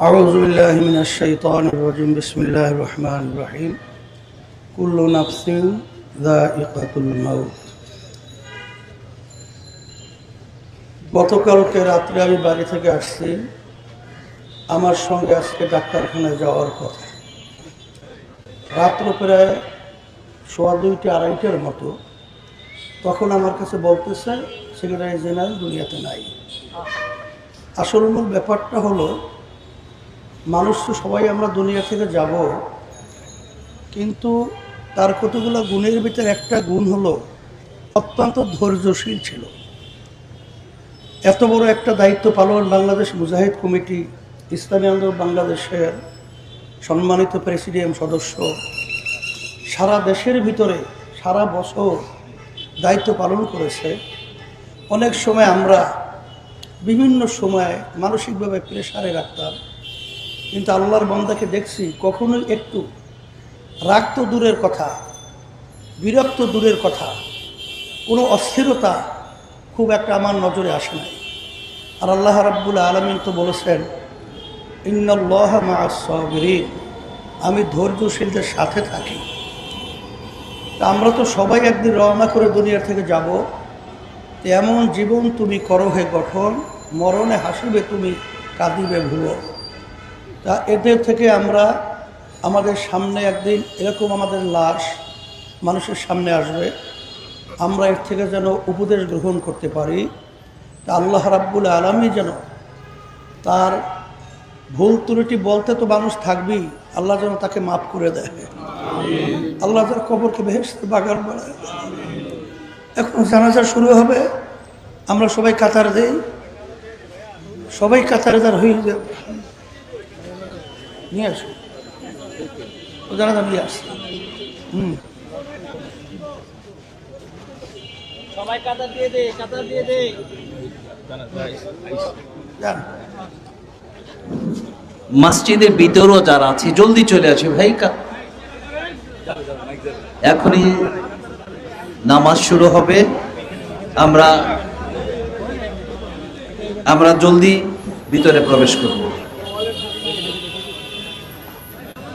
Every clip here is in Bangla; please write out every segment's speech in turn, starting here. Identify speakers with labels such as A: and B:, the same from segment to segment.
A: أعوذ بالله من الشيطان الرجيم بسم الله الرحمن الرحيم كل نفس ذائقة الموت গতকালকে রাত্রে আমি বাড়ি থেকে আসছি আমার সঙ্গে আজকে ডাক্তারখানায় যাওয়ার কথা রাত্র প্রায় সোয়া দুইটা আড়াইটার মতো তখন আমার কাছে বলতেছে সেক্রেটারি জেনারেল দুনিয়াতে নাই আসল মূল ব্যাপারটা হলো মানুষ তো সবাই আমরা দুনিয়া থেকে যাব, কিন্তু তার কতগুলো গুণের ভিতরে একটা গুণ হলো, অত্যন্ত ধৈর্যশীল ছিল। এত বড় একটা দায়িত্ব পালন বাংলাদেশ মুজাহিদ কমিটি, ইসলামী আন্দোলন বাংলাদেশের সম্মানিত প্রেসিডেন্ট সদস্য, সারা দেশের ভিতরে সারা বছর দায়িত্ব পালন করেছে। অনেক সময় আমরা বিভিন্ন সময় মানসিকভাবে প্রেশারে রাখতাম। কিন্তু আল্লাহর বন্দাকে দেখছি কখনোই একটু। রাগ তো দূরের কথা, বিরক্ত দূরের কথা, কোনো অস্থিরতা খুব একটা আমার নজরে আসে নাই। আর আল্লাহ রাব্বুল আলমিন তো বলেছেন, ইন্নল্লাহ মাসবিরিন আমি ধৈর্যশীলদের সাথে থাকি। তা আমরা তো সবাই একদিন রওনা করে দুনিয়ার থেকে যাব। এমন জীবন তুমি করো হে গঠন, মরণে হাসিবে তুমি, কাঁদিবে ভুলো। তা এদের থেকে আমরা আমাদের সামনে একদিন এরকম আমাদের লাশ মানুষের সামনে আসবে। আমরা এর থেকে যেন উপদেশ গ্রহণ করতে পারি। তা আল্লাহ রাব্বুল আলমী যেন তার ভুল ত্রুটি বলতে তো মানুষ থাকবেই, আল্লাহ যেন তাকে মাফ করে দেয়। আল্লাহ তার কবরকে বেহেস্তের বাগান বাড়ায় এখন জানাজা শুরু হবে, আমরা সবাই কাতার দেই। সবাই কাতারে তার হয়ে যাবে। নিয়ে আসো। ও জানাজা নিয়ে আসছে। হুম।
B: সবাই কাতার দিয়ে দে কাতার দিয়ে দে।
C: মসজিদের ভিতরও যারা আছে জলদি চলে আসে ভাই কা- এখনই নামাজ শুরু হবে। আমরা আমরা জলদি ভিতরে প্রবেশ করব।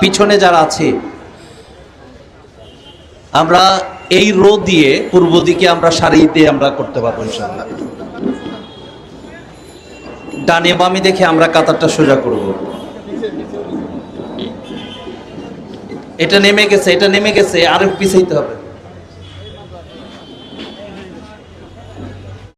C: পিছনে যারা আছে, আমরা এই রো দিয়ে পূর্ব দিকে আমরা সারিতে আমরা করতে পারব ইনশাল্লাহ ডানে বামে দেখে আমরা কাতারটা সোজা করব। এটা নেমে গেছে, এটা নেমে গেছে আরও পিছাইতে হবে।